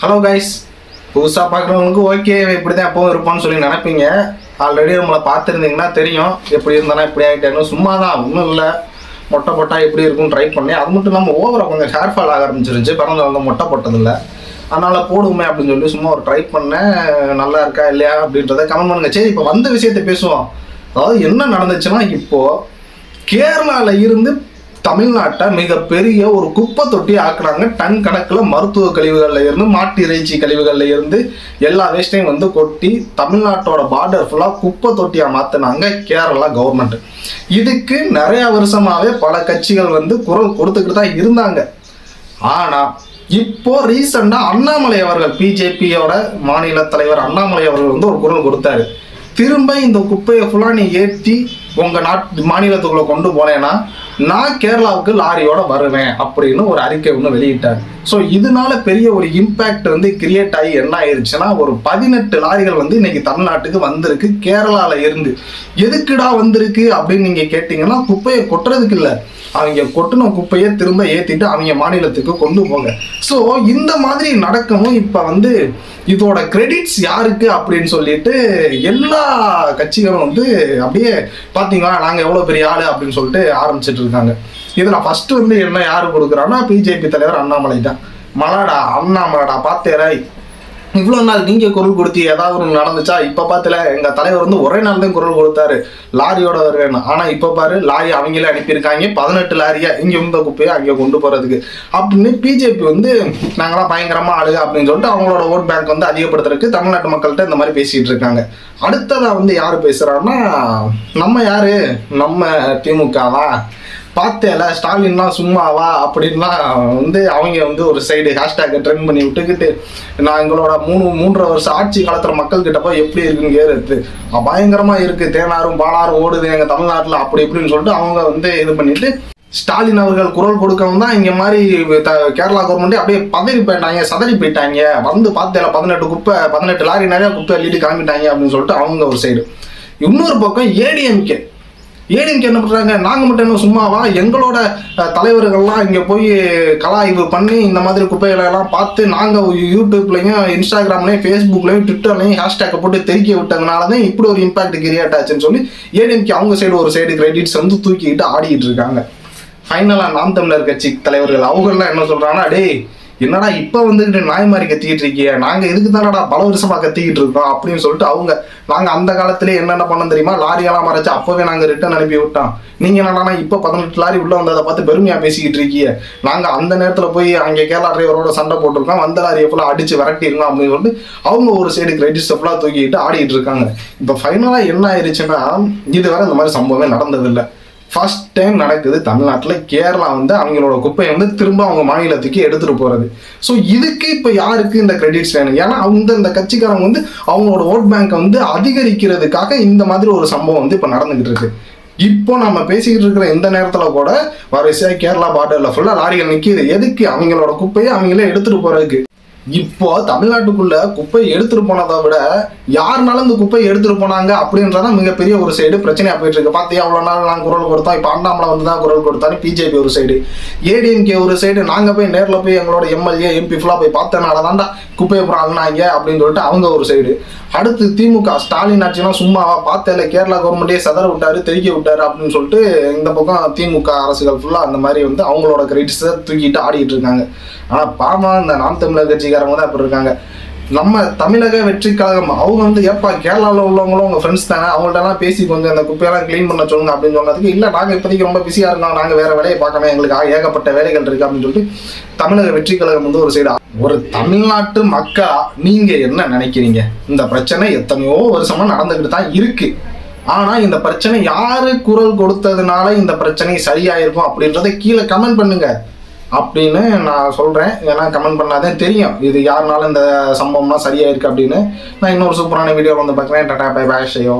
Hello guys புதுசாக பார்க்குறவங்களுக்கு okay இப்படி தான் எப்பவும் இருப்பான்னு சொல்லி நினைப்பீங்க. ஆல்ரெடி நம்மளை பார்த்துருந்தீங்கன்னா தெரியும். எப்படி இருந்தானா இப்படி ஆகிட்டேன்னு சும்மா தான் ஒன்றும் இல்லை. மொட்டை பொட்டா எப்படி இருக்கும்னு ட்ரை பண்ணி அது மட்டும் இல்லாமல் ஓவராக கொஞ்சம் ஹேர் ஃபால் ஆக ஆரம்பிச்சிருச்சு. பிறந்த வந்து மொட்டை போட்டதில்லை அதனால் போடுவோமே அப்படின்னு சொல்லி சும்மா ஒரு ட்ரை பண்ணேன். நல்லா இருக்கா இல்லையா அப்படின்றத கமெண்ட் பண்ணுங்க. சரி இப்போ வந்த விஷயத்தை பேசுவோம். அதாவது என்ன நடந்துச்சுன்னா இப்போது கேரளாவில் இருந்து தமிழ்நாட்டை மிகப்பெரிய ஒரு குப்பை தொட்டி ஆக்குறாங்க. டன் கணக்கில் மருத்துவ கழிவுகள்ல இருந்து மாட்டு இறைச்சி கழிவுகள்ல இருந்து எல்லா வேஸ்ட்டையும் வந்து கொட்டி தமிழ்நாட்டோட பார்டர் ஃபுல்லாக குப்பை தொட்டியாக மாற்றினாங்க கேரளா கவர்மெண்ட் இதுக்கு நிறைய வருஷமாகவே பல கட்சிகள் வந்து குரல் கொடுத்துக்கிட்டு தான் இருந்தாங்க. ஆனால் இப்போ ரீசெண்டாக அண்ணாமலை அவர்கள் பிஜேபியோட மாநில தலைவர் அண்ணாமலை அவர்கள் வந்து ஒரு குரல் கொடுத்தாரு. திரும்ப இந்த குப்பையை ஃபுல்லாக நீ ஏற்றி உங்கள் நாட்டு மாநிலத்துக்குள்ளே கொண்டு போனேன்னா நான் கேரளாவுக்கு லாரியோட வருவேன் அப்படின்னு ஒரு அறிக்கை ஒன்று வெளியிட்டார். ஸோ இதனால பெரிய ஒரு இம்பேக்ட் வந்து கிரியேட் ஆகி என்ன ஆயிருச்சுன்னா ஒரு பதினெட்டு லாரிகள் வந்து இன்னைக்கு தமிழ்நாட்டுக்கு வந்திருக்கு கேரளாவில் இருந்து. எதுக்குடா வந்திருக்கு அப்படின்னு நீங்கள் கேட்டிங்கன்னா குப்பையை கொட்டுறதுக்கு இல்லை. அவங்க கொட்டின குப்பையை திரும்ப ஏற்றிட்டு அவங்க மாநிலத்துக்கு கொண்டு போங்க. ஸோ இந்த மாதிரி நடக்கவும் இப்போ வந்து இதோட கிரெடிட்ஸ் யாருக்கு அப்படின்னு சொல்லிட்டு எல்லா கட்சிகளும் வந்து அப்படியே பார்த்தீங்களா நாங்கள் எவ்வளோ பெரிய ஆள்? அப்படின்னு சொல்லிட்டு ஆரம்பிச்சிட்டு இருக்காங்க இதில் ஃபர்ஸ்ட் வந்து என்ன யாரு கொடுக்குறான்னா பிஜேபி தலைவர் அண்ணாமலை தான். மலாடா அண்ணாமலடா பார்த்தேராய் இவ்வளோ நாள் நீங்கள் குரல் கொடுத்து ஏதாவது ஒன்று நடந்துச்சா? இப்போ பார்த்துல எங்கள் தலைவர் வந்து ஒரே நாள் தான் குரல் கொடுத்தாரு. லாரியோட வருவேன் ஆனால் இப்போ பாரு லாரி அவங்களே அனுப்பியிருக்காங்க. பதினெட்டு லாரியா இங்கே இருந்த குப்பையை அங்கே கொண்டு போகிறதுக்கு அப்படின்னு பிஜேபி வந்து நாங்களாம் பயங்கரமாக ஆளுக அப்படின்னு சொல்லிட்டு அவங்களோட ஓட் பேங்க் வந்து அதிகப்படுத்துறதுக்கு தமிழ்நாட்டு மக்கள்கிட்ட இந்த மாதிரி பேசிகிட்டு இருக்காங்க. அடுத்ததாக வந்து யார் பேசுகிறாங்கன்னா நம்ம யாரு? நம்ம திமுகவா? பார்த்தேல ஸ்டாலின்லாம் சும்மாவா அப்படின்லாம் வந்து அவங்க வந்து ஒரு சைடு ஹேஷ்டேக்கை ட்ரெண்ட் பண்ணி விட்டுக்கிட்டு நான் எங்களோட மூணு மூன்றரை வருஷம் ஆட்சி காலத்தில் மக்கள்கிட்ட போய் எப்படி இருக்குன்னு கேறது பயங்கரமாக இருக்குது தேனாரும் பாலாரும் ஓடுது எங்கள் தமிழ்நாட்டில் அப்படி இப்படின்னு சொல்லிட்டு அவங்க வந்து இது பண்ணிட்டு ஸ்டாலின் அவர்கள் குரல் கொடுக்கவும் தான் இங்கே மாதிரி கேரளா கவர்மெண்ட்டே அப்படியே பதறி போயிட்டாங்க சதறி போயிட்டாங்க. வந்து பார்த்தேல பதினெட்டு குப்பை பதினெட்டு லாரி நிறையா குப்பை அள்ளிட்டு கிளம்பிட்டாங்க அப்படின்னு சொல்லிட்டு அவங்க ஒரு சைடு இன்னொரு பக்கம் ஏடிஎம்கே ஏடிஎம்கே என்ன பண்ணுறாங்க நாங்கள் மட்டும் என்ன சும்மாவா? எங்களோட தலைவர்கள்லாம் இங்கே போய் கலாய்வு பண்ணி இந்த மாதிரி குப்பைகளை எல்லாம் பார்த்து நாங்கள் யூடியூப்லையும் இன்ஸ்டாகிராம்லையும் ஃபேஸ்புக்லையும் ட்விட்டர்லையும் ஹேஷ்டேக்கை போட்டு தெறிக்க விட்டதுனால தான் இப்படி ஒரு இம்பாக்ட் கிரியேட் ஆச்சுன்னு சொல்லி ஏடிஎம்கே அவங்க சைடு ஒரு சைடு கிரெடிட்ஸ் வந்து தூக்கிக்கிட்டு ஆடிக்கிட்டு இருக்காங்க. ஃபைனலாக நாம் தமிழர் கட்சி தலைவர்கள் அவங்கெல்லாம் என்ன சொல்கிறாங்கன்னா டேய் என்னடா இப்போ வந்துக்கிட்டு நாய் மாதிரி கத்திக்கிட்டு இருக்கிய? நாங்கள் எதுக்கு தானடா பல வருஷமாக கத்திக்கிட்டு இருக்கோம் அப்படின்னு சொல்லிட்டு அவங்க நாங்கள் அந்த காலத்திலே என்னென்ன பண்ணோம் தெரியுமா? லாரியெல்லாம் மறைச்சு அப்போவே நாங்கள் ரிட்டர்ன் அனுப்பி விட்டோம். நீங்கள் என்னடா இப்போ பதினெட்டு லாரி உள்ளே வந்ததை பார்த்து பெருமையாக பேசிக்கிட்டு இருக்கிய நாங்கள் அந்த நேரத்தில் போய் அங்கே கேரளா டிரைவரோட சண்டை போட்டிருக்கோம். வந்த லாரியை ஃபுல்லாக அடிச்சு விரட்டிருக்கோம் அப்படின்னு சொல்லிட்டு அவங்க ஒரு சைடு கிரெடிட்ஸ் ஃபுல்லாக தூக்கிட்டு ஆடிட்டு இருக்காங்க. இப்போ ஃபைனலாக என்ன ஆயிடுச்சுன்னா இதுவரை இந்த மாதிரி சம்பவமே நடந்ததில்லை. ஃபர்ஸ்ட் டைம் நடக்குது தமிழ்நாட்டில். கேரளா வந்து அவங்களோட குப்பையை வந்து திரும்ப அவங்க மாநிலத்துக்கு எடுத்துகிட்டு போகிறது ஸோ இதுக்கு இப்போ யாருக்கு இந்த கிரெடிட்ஸ் வேணும்? ஏன்னா அவங்க இந்த கட்சிக்காரங்க வந்து அவங்களோட ஓட் பேங்கை வந்து அதிகரிக்கிறதுக்காக இந்த மாதிரி ஒரு சம்பவம் வந்து இப்போ நடந்துகிட்டு இருக்கு. இப்போ நம்ம பேசிக்கிட்டு இருக்கிற இந்த நேரத்தில் கூட வரிசையாக கேரளா பார்டரில் ஃபுல்லாக லாரிகள் நிற்கிது எதுக்கு? அவங்களோட குப்பையை அவங்களே எடுத்துகிட்டு போகிறதுக்கு இப்போ தமிழ்நாட்டுக்குள்ள குப்பை எடுத்துட்டு போனதை விட யாருனாலும் இந்த குப்பையை எடுத்துட்டு போனாங்க அப்படின்றதான் மிகப்பெரிய ஒரு சைடு பிரச்சனையா போயிட்டு இருக்கு. பார்த்தியா அவ்வளோ நாள் நான் குரல் கொடுத்தோம். இப்போ அண்ணாமலை வந்து தான் குரல் கொடுத்தாரு. பிஜேபி ஒரு சைடு ஏடிஎம்கே ஒரு சைடு நாங்க போய் நேர்ல போய் எங்களோட எம்எல்ஏ எம்பி ஃபுல்லாக போய் பார்த்தனால தான்டா குப்பையை அப்புறம் அழுனாங்க அப்படின்னு சொல்லிட்டு அவங்க ஒரு சைடு அடுத்து திமுக ஸ்டாலின் ஆட்சினா சும்மாவா இல்லை கேரளா கவர்மெண்ட்டே சதற விட்டாரு தெறிக்க விட்டாரு அப்படின்னு சொல்லிட்டு இந்த பக்கம் திமுக அரசுகள் ஃபுல்லாக அந்த மாதிரி வந்து அவங்களோட கிரெடிட்ஸை தூக்கிட்டு ஆடிட்டு இருக்காங்க. ஆனால் பாமா இந்த நாம் தமிழர் தான் அப்படி இருக்காங்க. நம்ம தமிழக வெற்றி கழகம் அவங்க வந்து ஏப்பா கேரளாவில் உள்ளவங்களும் உங்க ஃப்ரெண்ட்ஸ் தானே? அவங்கள்ட்டலாம் பேசி கொஞ்சம் அந்த குப்பையெல்லாம் க்ளீன் பண்ண சொல்லுங்க அப்படின்னு சொன்னதுக்கு இல்லை நாங்கள் இப்போதைக்கு ரொம்ப பிஸியாக இருக்கோம். நாங்கள் வேற வேலையை பார்க்கணும் எங்களுக்கு ஏகப்பட்ட வேலைகள் இருக்கு அப்படின்னு சொல்லிட்டு தமிழக வெற்றி கழகம் வந்து ஒரு சைடு ஒரு தமிழ்நாட்டு மக்கா நீங்க என்ன நினைக்கிறீங்க? இந்த பிரச்சனை எத்தனையோ வருஷமா நடந்துகிட்டு தான் இருக்கு. ஆனா இந்த பிரச்சனை யாரு குரல் கொடுத்ததுனால இந்த பிரச்சனை சரியாயிருக்கும்? அப்படின்றத கீழே கமெண்ட் பண்ணுங்க. அப்படின்னு நான் சொல்கிறேன் ஏன்னா கமெண்ட் பண்ணாதான் தெரியும். இது யாருனாலும் இந்த சம்பவம்லாம் சரியாயிருக்கு அப்படின்னு. நான் இன்னொரு சூப்பரான வீடியோ வந்து பார்க்குறேன். Tata bye bye ஷையோ